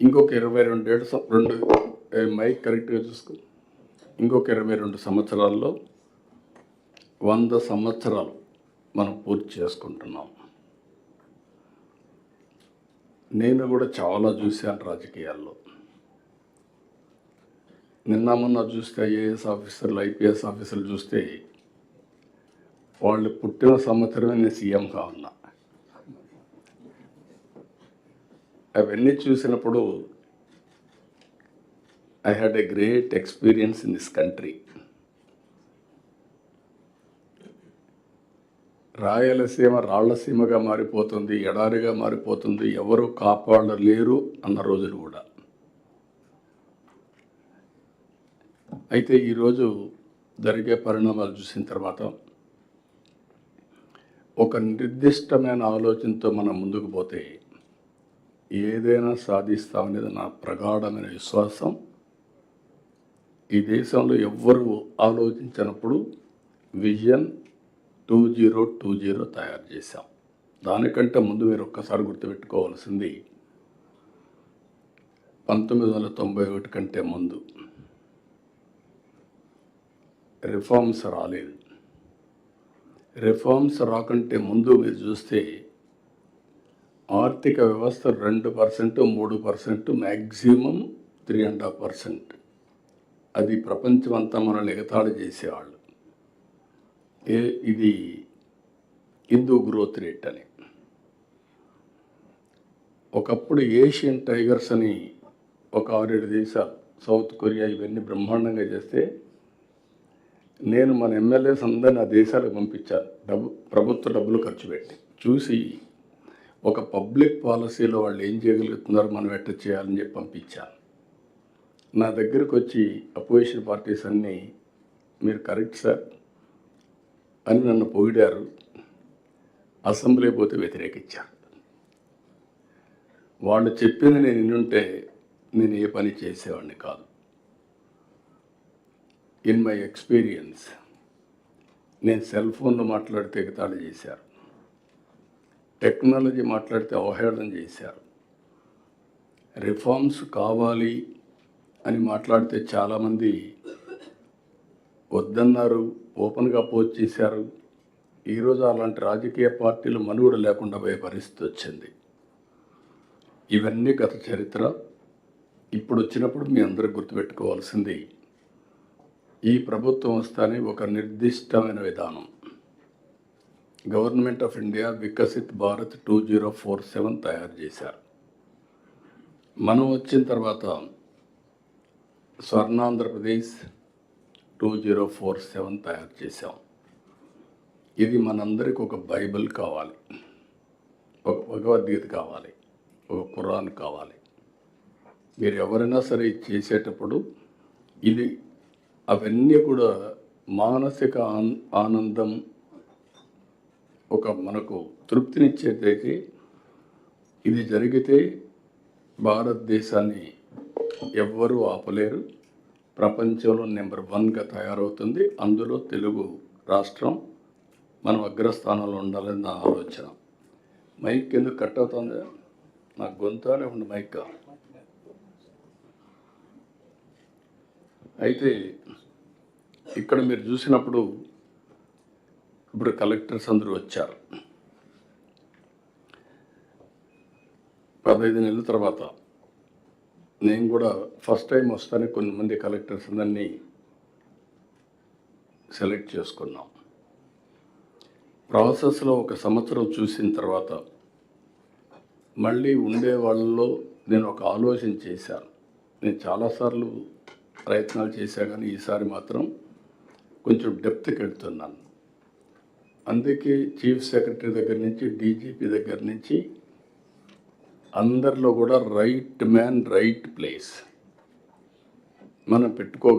ఇంకొక ఇరవై రెండేళ్ళు రెండు మైక్ కరెక్ట్గా చూసుకో. ఇంకొక ఇరవై రెండు సంవత్సరాల్లో వంద సంవత్సరాలు మనం పూర్తి చేసుకుంటున్నాం. నేను కూడా చాలా చూశాను రాజకీయాల్లో. నిన్న మొన్న చూస్తే ఐఏఎస్ ఆఫీసర్లు ఐపీఎస్ ఆఫీసర్లు చూస్తే వాళ్ళు పుట్టిన సంవత్సరమే నేను సీఎంగా ఉన్నా. అవన్నీ చూసినప్పుడు I had a great experience in this country Rayalaseema రాళ్ళసీమగా మారిపోతుంది ఎడారిగా మారిపోతుంది ఎవరు కాపాడలేరు అన్న రోజులు కూడా. అయితే ఈరోజు జరిగే పరిణామాలు చూసిన తర్వాత ఒక నిర్దిష్టమైన ఆలోచనతో మనం ముందుకు పోతే ఏదైనా సాధిస్తామనేది నా ప్రగాఢమైన విశ్వాసం. ఈ దేశంలో ఎవ్వరు ఆలోచించినప్పుడు vision two zero two zero తయారు చేశాం. దానికంటే ముందు మీరు ఒక్కసారి గుర్తుపెట్టుకోవాల్సింది పంతొమ్మిది వందల తొంభై ఒకటి కంటే ముందు. రిఫార్మ్స్ రాలేదు. రిఫార్మ్స్ రాకంటే ముందు మీరు చూస్తే ఆర్థిక వ్యవస్థ రెండు పర్సెంట్ మూడు percent maximum three and half percent అది ప్రపంచం అంతా మనల్ని ఎగతాళి చేసేవాళ్ళు. ఏ ఇది హిందూ గ్రోత్ రేట్ అని. ఒకప్పుడు ఏషియన్ టైగర్స్ అని ఒక ఆరేడు దేశాలు సౌత్ కొరియా ఇవన్నీ బ్రహ్మాండంగా చేస్తే నేను మన ఎమ్మెల్యేస్ అందరిని ఆ దేశాలకు పంపించాను. డబ్బు ప్రభుత్వ డబ్బులు ఖర్చు పెట్టి. చూసి ఒక పబ్లిక్ పాలసీలో వాళ్ళు ఏం చేయగలుగుతున్నారో మనం ఎట్ట చేయాలని చెప్పి పంపించాను నా దగ్గరకు వచ్చి అపోజిషన్ పార్టీస్ అన్నీ మీరు కరెక్ట్ సార్ అని నన్ను పొగిడారు. అసెంబ్లీ పోతే వ్యతిరేకించారు. వాళ్ళు చెప్పింది నేను వినుంటే నేను ఏ పని చేసేవాడిని కాదు. ఇన్ మై ఎక్స్పీరియన్స్ నేను సెల్ ఫోన్లో మాట్లాడితే ఎగతాళి చేశారు. టెక్నాలజీ మాట్లాడితే అవహేళన చేశారు. రిఫార్మ్స్ కావాలి అని మాట్లాడితే చాలామంది వద్దన్నారు ఓపెన్గా పోస్ట్ చేశారు. ఈరోజు అలాంటి రాజకీయ పార్టీలు మనుగడ లేకుండా పోయే పరిస్థితి వచ్చింది. ఇవన్నీ గత చరిత్ర. ఇప్పుడు వచ్చినప్పుడు మీ అందరూ గుర్తుపెట్టుకోవాల్సింది ఈ ప్రభుత్వం వస్తానే ఒక నిర్దిష్టమైన విధానం. Government of India Viksit Bharat two zero four seven తయారు చేశారు. మనం వచ్చిన తర్వాత Swarnandhra Pradesh two zero four seven తయారు చేశాం. ఇది మనందరికి ఒక బైబిల్ కావాలి. ఒక భగవద్గీత కావాలి. ఒక ఖురాన్ కావాలి. మీరు ఎవరైనా సరే చేసేటప్పుడు ఇది అవన్నీ కూడా మానసిక ఆనందం ఒక మనకు తృప్తినిచ్చేదైతే ఇది జరిగితే భారతదేశాన్ని ఎవ్వరూ ఆపలేరు. ప్రపంచంలో నెంబర్ వన్గా తయారవుతుంది. అందులో తెలుగు రాష్ట్రం మనం అగ్రస్థానంలో ఉండాలని నా ఆలోచన. మైక్ ఎందుకు కట్ అవుతుంది? నా గొంతనే ఉంది మైక్. అయితే ఇక్కడ మీరు చూసినప్పుడు ఇప్పుడు కలెక్టర్స్ అందరూ వచ్చారు. పదహైదు నెలల తర్వాత నేను కూడా ఫస్ట్ టైం వస్తానే కొన్ని మంది కలెక్టర్స్ అందరినీ సెలెక్ట్ చేసుకున్నాం. ప్రాసెస్లో ఒక సంవత్సరం చూసిన తర్వాత మళ్ళీ ఉండే వాళ్ళలో నేను ఒక ఆలోచన చేశాను. నేను చాలాసార్లు ప్రయత్నాలు చేశా కానీ ఈసారి మాత్రం కొంచెం డెప్త్కి వెళ్తున్నాను అందుకే చీఫ్ సెక్రటరీ దగ్గర నుంచి డీజీపీ దగ్గర నుంచి అందరిలో కూడా రైట్ మ్యాన్ రైట్ ప్లేస్. మనం పెట్టుకోగలం